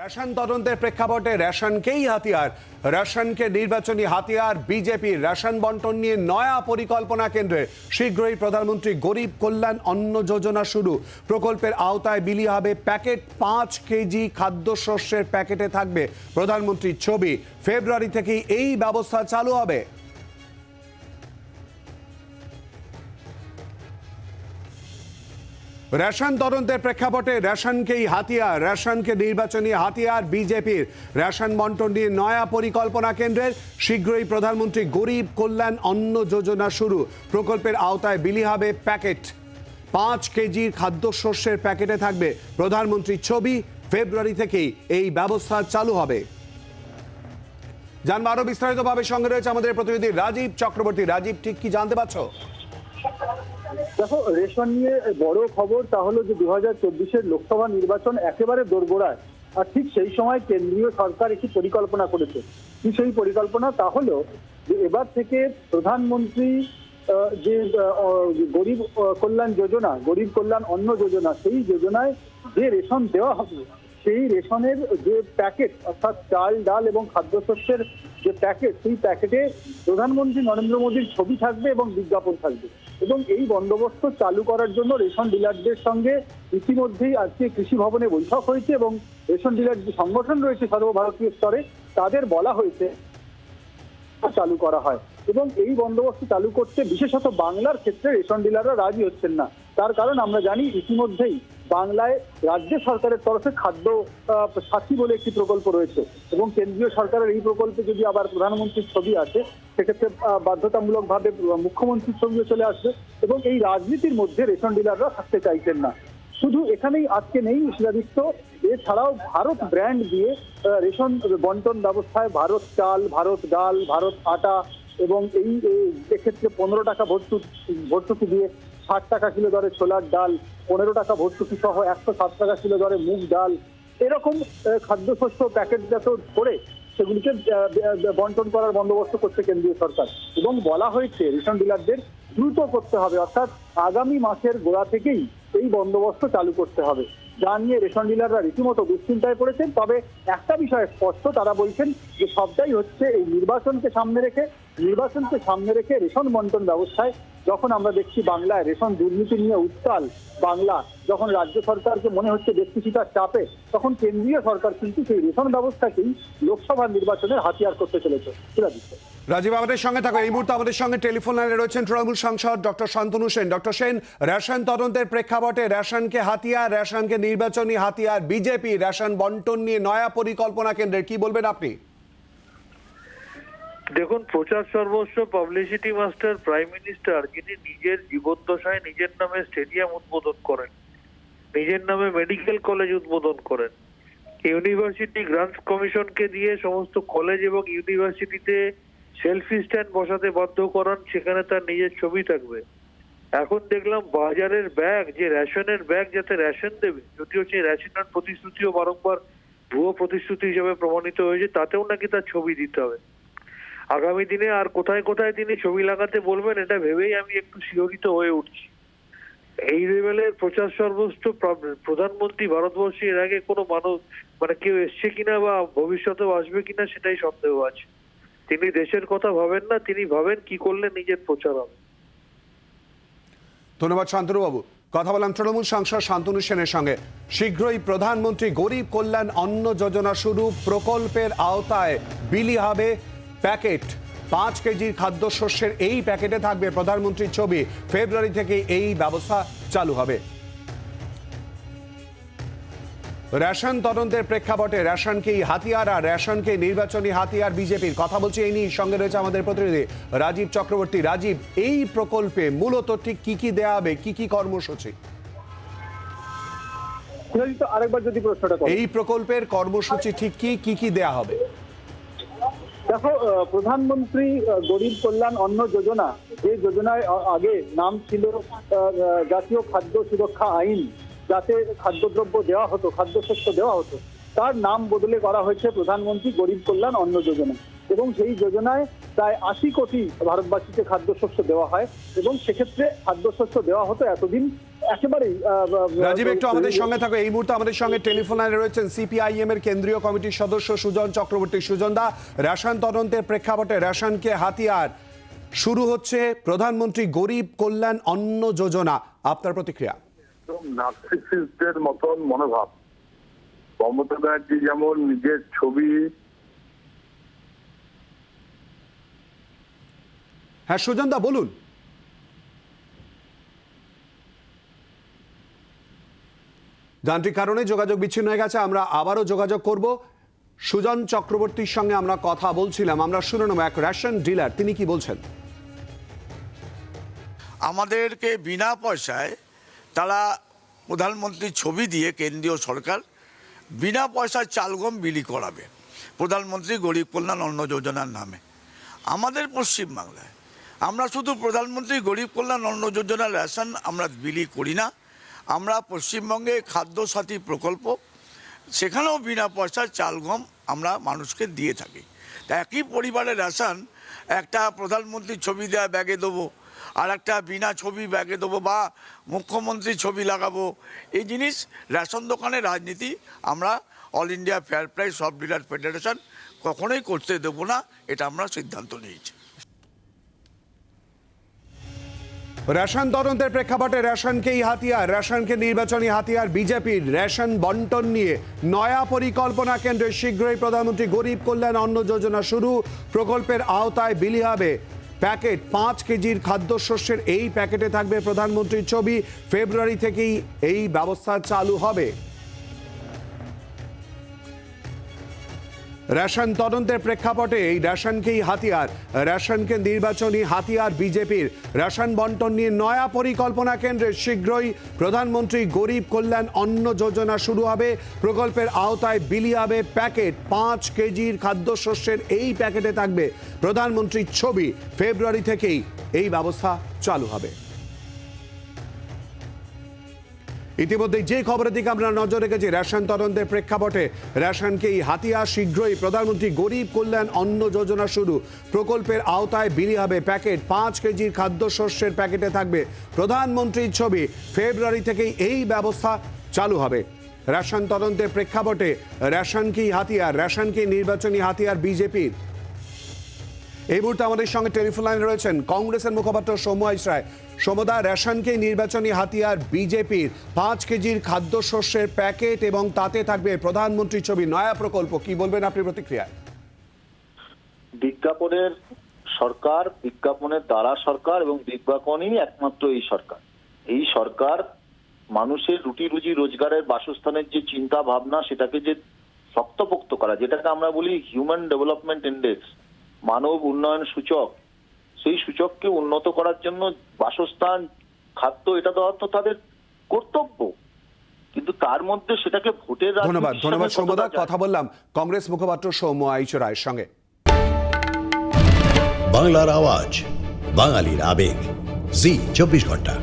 Ration তদন্তের প্রেক্ষাপটে রেশনকেই হাতিয়ার। রেশনকে নির্বাচনী হাতিয়ার বিজেপির রেশন বন্টন নিয়ে নয়া পরিকল্পনা কেন্দ্রে। শীঘ্রই প্রধানমন্ত্রী গরিব কল্যাণ অন্ন যোজনা শুরু। প্রকল্পের আওতায় বিলি হবে প্যাকেট পাঁচ কেজি খাদ্যশস্যের প্যাকেটে থাকবে প্রধানমন্ত্রীর ছবি। ফেব্রুয়ারি থেকেই এই ব্যবস্থা চালু হবে। রেশন তদন্তের প্রেক্ষাপটে রেশনকেই হাতিয়ার, রেশনকে নির্বাচনী হাতিয়ার বিজেপির। রেশন বন্টন নিয়ে নয়া পরিকল্পনা কেন্দ্রের। শীঘ্রই প্রধানমন্ত্রী গরিব কল্যাণ অন্ন যোজনা শুরু। প্রকল্পের আওতায় বিলি হবে প্যাকেট। পাঁচ কেজির খাদ্যশস্যের প্যাকেটে থাকবে প্রধানমন্ত্রীর ছবি। ফেব্রুয়ারি থেকেই এই ব্যবস্থা চালু হবে। জানব আরও বিস্তারিতভাবে সঙ্গে রয়েছে আমাদের প্রতিনিধি রাজীব চক্রবর্তী। রাজীব, ঠিক কি জানতে পারছ? দেখো, রেশন নিয়ে বড় খবর তা হলো যে দু হাজার চব্বিশের লোকসভা নির্বাচন একেবারে দোরগোড়ায়। আর ঠিক সেই সময় কেন্দ্রীয় সরকার একটি পরিকল্পনা করেছে। কি সেই পরিকল্পনা? তা হলো যে এবার থেকে প্রধানমন্ত্রী যে গরিব কল্যাণ যোজনা, গরিব কল্যাণ অন্ন যোজনা, সেই যোজনায় যে রেশন দেওয়া হবে, সেই রেশনের যে প্যাকেট, অর্থাৎ চাল, ডাল এবং খাদ্যশস্যের যে প্যাকেট, সেই প্যাকেটে প্রধানমন্ত্রী নরেন্দ্র মোদীর ছবি থাকবে এবং বিজ্ঞাপন থাকবে। এবং এই বন্দোবস্ত চালু করার জন্য রেশন ডিলারদের সঙ্গে ইতিমধ্যেই আজকে কৃষি ভবনে বৈঠক হয়েছে এবং রেশন ডিলার যে সংগঠন রয়েছে সর্বভারতীয় স্তরে, তাদের বলা হয়েছে চালু করা হয়। এবং এই বন্দোবস্ত চালু করতে বিশেষত বাংলার ক্ষেত্রে রেশন ডিলাররা রাজি হচ্ছেন না। তার কারণ আমরা জানি ইতিমধ্যেই বাংলায় রাজ্য সরকারের তরফে খাদ্য সাথী বলে একটি প্রকল্প রয়েছে এবং কেন্দ্রীয় সরকারের এই প্রকল্পে যদি আবার প্রধানমন্ত্রীর ছবি আসে সেক্ষেত্রে বাধ্যতামূলকভাবে মুখ্যমন্ত্রীর সঙ্গে চলে আসবে এবং এই রাজনীতির মধ্যে রেশন ডিলাররা থাকতে চাইছেন না। শুধু এখানেই আজকে নেই শিলাদিত্য এছাড়াও ভারত ব্র্যান্ড দিয়ে রেশন বন্টন ব্যবস্থায় ভারত চাল, ভারত ডাল, ভারত আটা এবং এই এক্ষেত্রে পনেরো টাকা ভর্তুকি ভর্তুকি দিয়ে ষাট টাকা কিলো দরে ছোলার ডাল, পনেরো টাকা ভর্তুকি সহ একশো সাত টাকা কিলো দরে মুগ ডাল, এরকম খাদ্যশস্য প্যাকেটজাত করে সেগুলিকে বন্টন করার বন্দোবস্ত করছে কেন্দ্রীয় সরকার। এবং বলা হয়েছে, রেশন ডিলারদের দ্রুত করতে হবে, অর্থাৎ আগামী মাসের গোড়া থেকেই এই বন্দোবস্ত চালু করতে হবে। যা নিয়ে রেশন ডিলাররা রীতিমতো দুশ্চিন্তায় পড়েছেন। তবে একটা বিষয় স্পষ্ট, তারা বলছেন যে সবটাই হচ্ছে এই নির্বাচনকে সামনে রেখে, নির্বাচনকে সামনে রেখে রেশন বন্টন ব্যবস্থায় যখন আমরা দেখছি বাংলায় রেশন দুর্নীতি নিয়ে উত্তাল বাংলা, যখন রাজ্য সরকারকে মনে হচ্ছে বেশ কিছুটা চাপে, তখন কেন্দ্রীয় সরকার কিন্তু সেই রেশন ব্যবস্থাকেই লোকসভা নির্বাচনের হাতিয়ার করতে চলেছে। রাজীব, আমাদের সঙ্গে থাকো এই মুহূর্তে আমাদের সঙ্গে টেলিফোন লাইনে রয়েছেন তৃণমূল সাংসদ doctor Santanu Sen. Doctor Sen, ration তদন্তের প্রেক্ষাপটে রেশনকে হাতিয়ার, রেশনকে নির্বাচনী হাতিয়ার, বিজেপি রেশন বন্টন নিয়ে নয়া পরিকল্পনা কেন্দ্রের, কি বলবেন আপনি? দেখুন, প্রচার সর্বস্ব পাবলিসিটি মাস্টার প্রাইম মিনিস্টার যিনি নিজের জীবদ্দশায় নিজের নামে স্টেডিয়াম উদ্বোধন করেন, নিজের নামে মেডিকেল কলেজ উদ্বোধন করেন ইউনিভার্সিটি গ্রান্টস কমিশনকে দিয়ে সমস্ত কলেজ এবং ইউনিভার্সিটিতে সেলফি স্ট্যান্ড বসাতে বাধ্য করান, সেখানে তার নিজের ছবি থাকবে। এখন দেখলাম বাজারের ব্যাগ যে রেশনের ব্যাগ যাতে রেশন দেবে, যদিও সেই রেশনের প্রতিশ্রুতিও বারংবার ভুয়ো প্রতিশ্রুতি হিসেবে প্রমাণিত হয়েছে, তাতেও নাকি তার ছবি দিতে হবে। আগামী দিনে আর কোথায় কোথায় তিনি ছবি লাগাতে বলবেন, এটা ভেবেই আমি একটু শিহরিত হয়ে উঠছি। এই লেভেলের প্রচার প্র- প্রধানমন্ত্রী ভারতবর্ষে এর আগে কোনো মানুষ মানে কেউ এসছে কিনা বা ভবিষ্যতেও আসবে কিনা সেটাই সন্দেহ আছে। তিনি দেশের কথা ভাবেন না, তিনি ভাবেন কি করলে নিজের প্রচার হবে। ধন্যবাদ শান্তনুবাবু। কথা বললাম তৃণমূল সাংসদ শান্তনু সেনের সঙ্গে। শীঘ্রই প্রধানমন্ত্রী গরিব কল্যাণ অন্ন যোজনা শুরু, প্রকল্পের আওতায় বিলি হবে। প্যাকেট। পাঁচ কেজির খাদ্যশস্যের এই প্যাকেটে থাকবে প্রধানমন্ত্রীর ছবি। ফেব্রুয়ারি থেকে এই ব্যবস্থা চালু হবে। রেশন তদন্তের প্রেক্ষাপটে রেশনকেই হাতিয়ার আর রেশনকে নির্বাচনী হাতিয়ার বিজেপির। কথা বলছি এই নিয়ে সঙ্গে রয়েছে আমাদের প্রতিনিধি রাজীব চক্রবর্তী। রাজীব এই প্রকল্পে মূলত ঠিক কি কি দেয়া হবে কি কি কর্মসূচি? আরেকবার যদি প্রশ্নটা এই প্রকল্পের কর্মসূচি ঠিক কি কি কি দেয়া হবে? দেখো প্রধানমন্ত্রী গরিব কল্যাণ অন্ন যোজনা, যে যোজনায় আগে নাম ছিল জাতীয় খাদ্য সুরক্ষা আইন, যাতে খাদ্যদ্রব্য দেওয়া হতো, খাদ্যশস্য দেওয়া হতো, তার নাম বদলে করা হয়েছে প্রধানমন্ত্রী গরিব কল্যাণ অন্ন যোজনা। এবং সেই যোজনায় প্রায় আশি কোটি ভারতবাসীকে খাদ্যশস্য দেওয়া হয় এবং সেক্ষেত্রে খাদ্যশস্য দেওয়া হতো এতদিন একেবারেই রাজীব একটু আমাদের সঙ্গে থাকো। এই মুহূর্তে আমাদের সঙ্গে টেলিফোন লাইনে রয়েছেন সিপিআইএম এর কেন্দ্রীয় কমিটির সদস্য সুজন চক্রবর্তী। সুজন দা রেশন তদন্তের প্রেক্ষাপটে রেশনকে হাতিয়ার। শুরু হচ্ছে প্রধানমন্ত্রী গরিব কল্যাণ অন্ন যোজনা। আপনার প্রতিক্রিয়া? একদম নার্সিসিস্টদের মতন মনোভাব। মমতা ব্যানার্জি যেমন নিজের ছবি হ্যাঁ সুজন দা, বলুন। যান্ত্রিক কারণে যোগাযোগ বিচ্ছিন্ন হয়ে গেছে, আমরা আবারও যোগাযোগ করব। সুজন চক্রবর্তীর সঙ্গে আমরা কথা বলছিলাম, আমরা শুনে নেব এক রেশন ডিলার, তিনি কি বলছেন? আমাদেরকে বিনা পয়সায় তারা প্রধানমন্ত্রীর ছবি দিয়ে কেন্দ্রীয় সরকার বিনা পয়সায় চালগম বিলি করাবে, প্রধানমন্ত্রী গরিব কল্যাণ অন্ন যোজনার নামে। আমাদের পশ্চিমবাংলায় আমরা শুধু প্রধানমন্ত্রী গরিব কল্যাণ অন্ন যোজনার রেশন আমরা বিলি করি না। আমরা পশ্চিমবঙ্গে খাদ্য সাথী প্রকল্প, সেখানেও বিনা পয়সায় চাল, গম আমরা মানুষকে দিয়ে থাকি। তা একই পরিবারের রেশন, একটা প্রধানমন্ত্রীর ছবি দেওয়া ব্যাগে দেবো, আর একটা বিনা ছবি ব্যাগে দেবো বা মুখ্যমন্ত্রীর ছবি লাগাবো। এই জিনিস রেশন দোকানের রাজনীতি, আমরা অল ইন্ডিয়া ফেয়ার প্রাইস সব ডিলার ফেডারেশন কখনোই করতে দেবো না, এটা আমরা সিদ্ধান্ত নিয়েছি। রেশন তদন্তের প্রেক্ষাপটে রেশনকেই হাতিয়ার, রেশনকে নির্বাচনী হাতিয়ার বিজেপির রেশন বন্টন নিয়ে নয়া পরিকল্পনা কেন্দ্রে শীঘ্রই প্রধানমন্ত্রী গরিব কল্যাণ অন্ন যোজনা শুরু। প্রকল্পের আওতায় বিলি হবে প্যাকেট। পাঁচ কেজির খাদ্যশস্যের এই প্যাকেটে থাকবে প্রধানমন্ত্রীর ছবি। ফেব্রুয়ারি থেকেই এই ব্যবস্থা চালু হবে। রেশন তদন্তের প্রেক্ষাপটে এই রেশনকেই হাতিয়ার। রেশনকে নির্বাচনী হাতিয়ার বিজেপির। রেশন বন্টন নিয়ে নয়া পরিকল্পনা কেন্দ্রে শীঘ্রই প্রধানমন্ত্রী গরিব কল্যাণ অন্ন যোজনা শুরু হবে। প্রকল্পের আওতায় বিলি হবে প্যাকেট। পাঁচ কেজির খাদ্যশস্যের এই প্যাকেটে থাকবে প্রধানমন্ত্রীর ছবি। ফেব্রুয়ারি থেকেই এই ব্যবস্থা চালু হবে। ইতিমধ্যে যে খবরের দিকে আমরা নজর রেখেছি, রেশন তদন্তের প্রেক্ষাপটে রেশনকেই হাতিয়া শীঘ্রই প্রধানমন্ত্রী গরিব কল্যাণ অন্ন যোজনা শুরু। প্রকল্পের আওতায় বিলি হবে প্যাকেট। পাঁচ কেজির খাদ্যশস্যের প্যাকেটে থাকবে প্রধানমন্ত্রীর ছবি। ফেব্রুয়ারি থেকেই এই ব্যবস্থা চালু হবে। রেশন তদন্তের প্রেক্ষাপটে রেশনকেই হাতিয়ার, রেশনকেই নির্বাচনী হাতিয়ার বিজেপির। এই মুহূর্তে আমাদের সঙ্গে টেলিফোন লাইনে রয়েছেন কংগ্রেসের মুখপাত্র সৌম্য রায়। সমদা, রেশনকে নির্বাচনী হাতিয়ার বিজেপির। পাঁচ কেজির খাদ্যশস্যের প্যাকেট এবং তাতে থাকবে প্রধানমন্ত্রীর ছবি। নয়া প্রকল্প, কি বলবেন আপনি প্রতিক্রিয়ায়? বিজ্ঞাপনের সরকার, বিজ্ঞাপনের দ্বারা সরকার এবং বিজ্ঞাপনই একমাত্র এই সরকার। এই সরকার মানুষের রুটি রুজি রোজগারের বাসস্থানের যে চিন্তা ভাবনা সেটাকে যে শক্তপোক্ত করা, যেটাকে আমরা বলি হিউম্যান ডেভেলপমেন্ট ইন্ডেক্স মানব উন্নয়ন সূচক সেই সূচককে উন্নত করার জন্য বাসস্থান খাদ্য এটা দেওয়া তো তাদের কর্তব্য। কিন্তু তার মধ্যে সেটাকে ভোটের ধন্যবাদ ধন্যবাদ যায়? কথা বললাম কংগ্রেস মুখপাত্র সৌম্য আইচ রায়ের সঙ্গে। বাংলার আওয়াজ বাঙালির আবেগ। জি চব্বিশ ঘণ্টা।